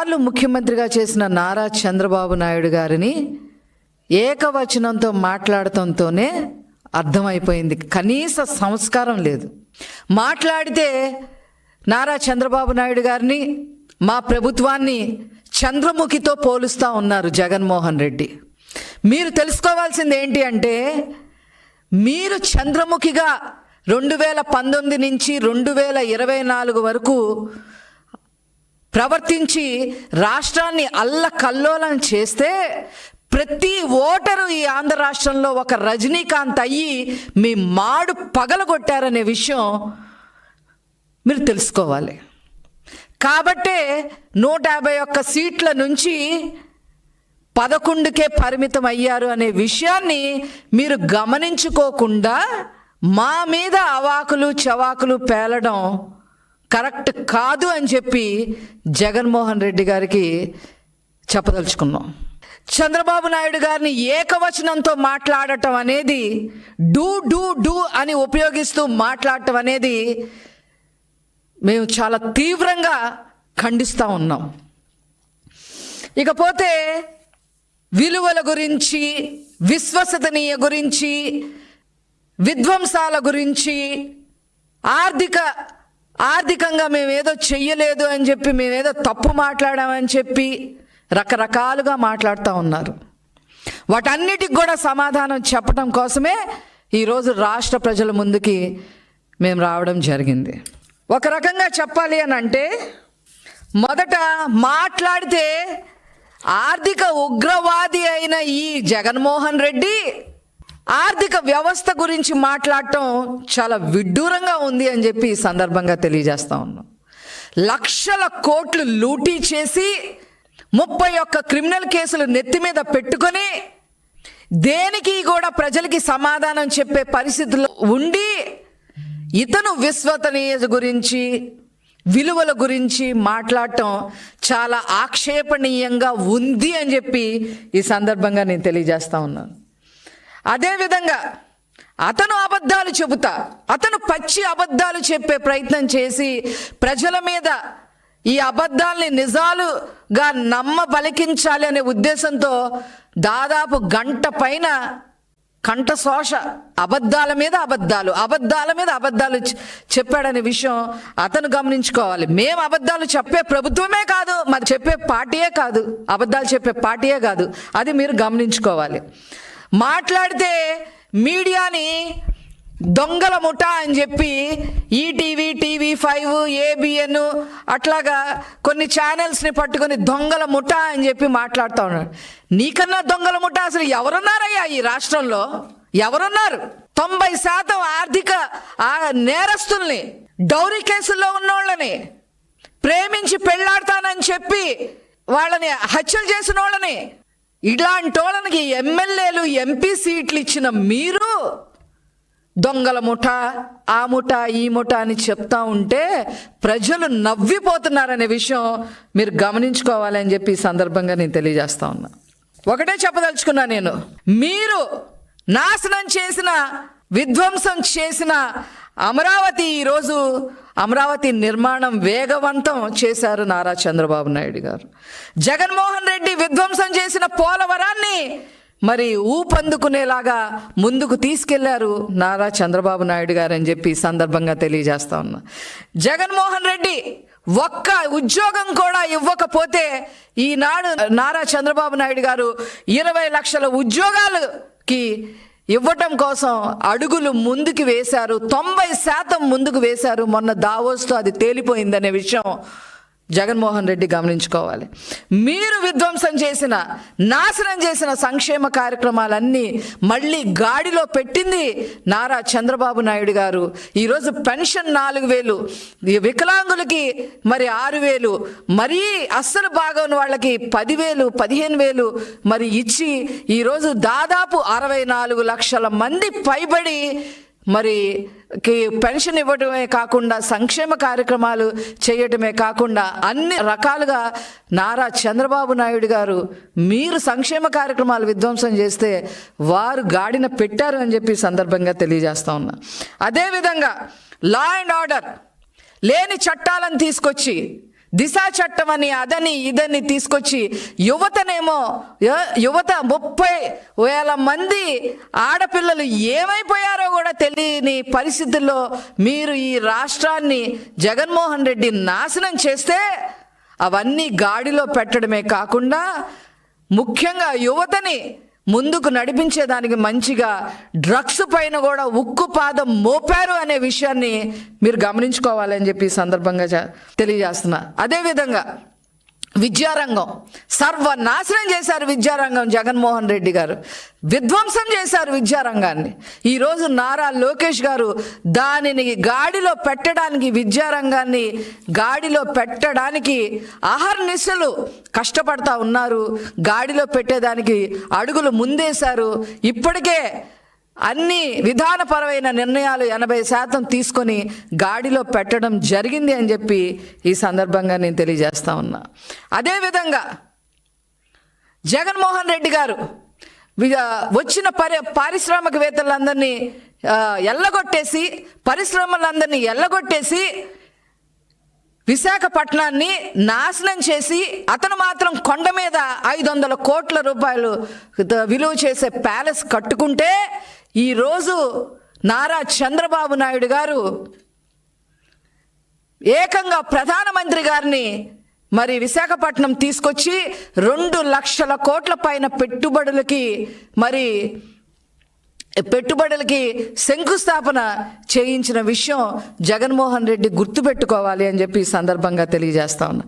సార్లు ముఖ్యమంత్రిగా చేసిన నారా చంద్రబాబు నాయుడు గారిని ఏకవచనంతో మాట్లాడటంతోనే అర్థమైపోయింది. కనీస సంస్కారం లేదు. మాట్లాడితే నారా చంద్రబాబు నాయుడు గారిని మా ప్రభుత్వాన్ని చంద్రముఖితో పోలుస్తూ ఉన్నారు జగన్మోహన్ రెడ్డి. మీరు తెలుసుకోవాల్సింది ఏంటి అంటే మీరు చంద్రముఖిగా రెండు వేల పంతొమ్మిది నుంచి రెండు వేల ఇరవై నాలుగు వరకు ప్రవర్తించి రాష్ట్రాన్ని అల్ల కల్లోలం చేస్తే ప్రతి ఓటరు ఈ ఆంధ్ర రాష్ట్రంలో ఒక రజనీకాంత్ అయ్యి మీ మాడు పగలగొట్టారనే విషయం మీరు తెలుసుకోవాలి. కాబట్టే నూట యాభై ఒక్క సీట్ల నుంచి పదకొండుకే పరిమితం అయ్యారు అనే విషయాన్ని మీరు గమనించుకోకుండా మా మీద అవాకులు చవాకులు పేలడం కరెక్ట్ కాదు అని చెప్పి జగన్మోహన్ రెడ్డి గారికి చెప్పదలుచుకున్నాం. చంద్రబాబు నాయుడు గారిని ఏకవచనంతో మాట్లాడటం అనేది డూ డూ డూ అని ఉపయోగిస్తూ మాట్లాడటం అనేది మేము చాలా తీవ్రంగా ఖండిస్తూ ఉన్నాం. ఇకపోతే విలువల గురించి విశ్వసనీయ గురించి విధ్వంసాల గురించి ఆర్థిక ఆర్థికంగా మేమేదో చెయ్యలేదు అని చెప్పి మేమేదో తప్పు మాట్లాడామని చెప్పి రకరకాలుగా మాట్లాడుతూ ఉన్నారు. వాటన్నిటికి కూడా సమాధానం చెప్పడం కోసమే ఈరోజు రాష్ట్ర ప్రజల ముందుకి మేము రావడం జరిగింది. ఒక రకంగా చెప్పాలి అని అంటే మొదట మాట్లాడితే ఆర్థిక ఉగ్రవాది అయిన ఈ జగన్మోహన్ రెడ్డి ఆర్థిక వ్యవస్థ గురించి మాట్లాడటం చాలా విడ్డూరంగా ఉంది అని చెప్పి ఈ సందర్భంగా తెలియజేస్తా ఉన్నాం. లక్షల కోట్లు లూటీ చేసి ముప్పై ఒక్క క్రిమినల్ కేసులు నెత్తి మీద పెట్టుకొని దేనికి కూడా ప్రజలకి సమాధానం చెప్పే పరిస్థితుల్లో ఉండి ఇతను విశ్వసనీయత గురించి విలువల గురించి మాట్లాడటం చాలా ఆక్షేపణీయంగా ఉంది అని చెప్పి ఈ సందర్భంగా నేను తెలియజేస్తా ఉన్నాను. అదేవిధంగా అతను అబద్ధాలు చెబుతా అతను పచ్చి అబద్ధాలు చెప్పే ప్రయత్నం చేసి ప్రజల మీద ఈ అబద్ధాల్ని నిజాలుగా నమ్మ బలికించాలి అనే ఉద్దేశంతో దాదాపు గంట పైన కంఠశోష అబద్ధాల మీద అబద్ధాలు అబద్ధాల మీద అబద్ధాలు చెప్పాడనే విషయం అతను గమనించుకోవాలి. మేము అబద్ధాలు చెప్పే ప్రభుత్వమే కాదు మరి చెప్పే పార్టీయే కాదు అబద్ధాలు చెప్పే పార్టీయే కాదు అది మీరు గమనించుకోవాలి. మాట్లాడితే మీడియాని దొంగల ముఠా అని చెప్పి ఈటీవీ టీవీ ఫైవ్ ఏబిఎన్ అట్లాగా కొన్ని ఛానల్స్ని పట్టుకొని దొంగల ముఠా అని చెప్పి మాట్లాడుతూ ఉన్నాడు నీకన్నా దొంగల ముఠా అసలు ఎవరున్నారయ్యా ఈ రాష్ట్రంలో? ఎవరున్నారు? తొంభై శాతం ఆర్థిక ఆ నేరస్తుల్ని డౌరీ కేసుల్లో ఉన్నోళ్ళని ప్రేమించి పెళ్ళాడతానని చెప్పి వాళ్ళని హత్యలు చేసిన వాళ్ళని ఇలాంటి వాళ్ళకి ఎమ్మెల్యేలు ఎంపీ సీట్లు ఇచ్చిన మీరు దొంగల ముఠ ఆ ముఠ ఈ ముఠ అని చెప్తా ఉంటే ప్రజలు నవ్విపోతున్నారనే విషయం మీరు గమనించుకోవాలని చెప్పి ఈ సందర్భంగా నేను తెలియజేస్తా ఉన్నా. ఒకటే చెప్పదలుచుకున్నా నేను. మీరు నాశనం చేసిన విధ్వంసం చేసిన అమరావతి ఈరోజు అమరావతి నిర్మాణం వేగవంతం చేశారు నారా చంద్రబాబు నాయుడు గారు. జగన్మోహన్ రెడ్డి విధ్వంసం చేసిన పోలవరాన్ని మరి ఊపందుకునేలాగా ముందుకు తీసుకెళ్ళారు నారా చంద్రబాబు నాయుడు గారు అని చెప్పి సందర్భంగా తెలియజేస్తా ఉన్నా. జగన్మోహన్ రెడ్డి ఒక్క ఉద్యోగం కూడా ఇవ్వకపోతే ఈనాడు నారా చంద్రబాబు నాయుడు గారు ఇరవై లక్షల ఉద్యోగాలకి ఇవ్వటం కోసం అడుగులు ముందుకు వేశారు తొంభై శాతం ముందుకు వేశారు. మొన్న దావోస్తో అది తేలిపోయిందనే విషయం జగన్మోహన్ రెడ్డి గమనించుకోవాలి. మీరు విధ్వంసం చేసిన నాశనం చేసిన సంక్షేమ కార్యక్రమాలన్నీ మళ్ళీ గాడిలో పెట్టింది నారా చంద్రబాబు నాయుడు గారు. ఈరోజు పెన్షన్ నాలుగు వేలు ఈ వికలాంగులకి మరి ఆరు వేలు మరీ అస్సలు బాగోని వాళ్ళకి పదివేలు పదిహేను వేలు మరి ఇచ్చి ఈరోజు దాదాపు అరవై నాలుగు లక్షల మంది పైబడి మరి కి పెన్షన్ ఇవ్వడమే కాకుండా సంక్షేమ కార్యక్రమాలు చేయటమే కాకుండా అన్ని రకాలుగా నారా చంద్రబాబు నాయుడు గారు మీరు సంక్షేమ కార్యక్రమాలు విధ్వంసం చేస్తే వారు గాడిన పెట్టారు అని చెప్పి సందర్భంగా తెలియజేస్తా ఉన్నా. అదేవిధంగా లా అండ్ ఆర్డర్ లేని చట్టాలను తీసుకొచ్చి దిశా చట్టం అని అదని ఇదని తీసుకొచ్చి యువతనేమో యువత ముప్పై వేల మంది ఆడపిల్లలు ఏమైపోయారో కూడా తెలియని పరిస్థితుల్లో మీరు ఈ రాష్ట్రాన్ని జగన్మోహన్ రెడ్డి నాశనం చేస్తే అవన్నీ గాడిలో పెట్టడమే కాకుండా ముఖ్యంగా యువతని ముందుకు నడిపించేదానికి మంచిగా డ్రగ్స్ పైన కూడా ఉక్కు పాదం మోపారు అనే విషయాన్ని మీరు గమనించుకోవాలని చెప్పి ఈ సందర్భంగా తెలియజేస్తున్నా. అదేవిధంగా విద్యారంగం. సర్వనాశనం చేశారు విద్యారంగం జగన్మోహన్ రెడ్డి గారు. విధ్వంసం చేశారు విద్యారంగాన్ని. ఈరోజు నారా లోకేష్ గారు దానిని గాడిలో పెట్టడానికి విద్యారంగాన్ని గాడిలో పెట్టడానికి అహర్నిశలు కష్టపడతా ఉన్నారు. గాడిలో పెట్టేదానికి అడుగులు ముందేశారు. ఇప్పటికే అన్ని విధానపరమైన నిర్ణయాలు ఎనభై శాతం తీసుకొని గాడిలో పెట్టడం జరిగింది అని చెప్పి ఈ సందర్భంగా నేను తెలియజేస్తా ఉన్నా. అదేవిధంగా జగన్మోహన్ రెడ్డి గారు వి- వచ్చిన పరి పారిశ్రామికవేత్తలందరినీ ఎల్లగొట్టేసి పరిశ్రమలందరినీ ఎల్లగొట్టేసి విశాఖపట్నాన్ని నాశనం చేసి అతను మాత్రం కొండ మీద ఐదు వందల కోట్ల రూపాయలు విలువ చేసే ప్యాలెస్ కట్టుకుంటే ఈరోజు నారా చంద్రబాబు నాయుడు గారు ఏకంగా ప్రధానమంత్రి గారిని మరి విశాఖపట్నం తీసుకొచ్చి రెండు లక్షల కోట్ల పైన పెట్టుబడులకి మరి పెట్టుబడులకి శంకుస్థాపన చేయించిన విషయం జగన్మోహన్ రెడ్డి గుర్తుపెట్టుకోవాలి అని చెప్పి ఈ సందర్భంగా తెలియజేస్తా ఉన్నా.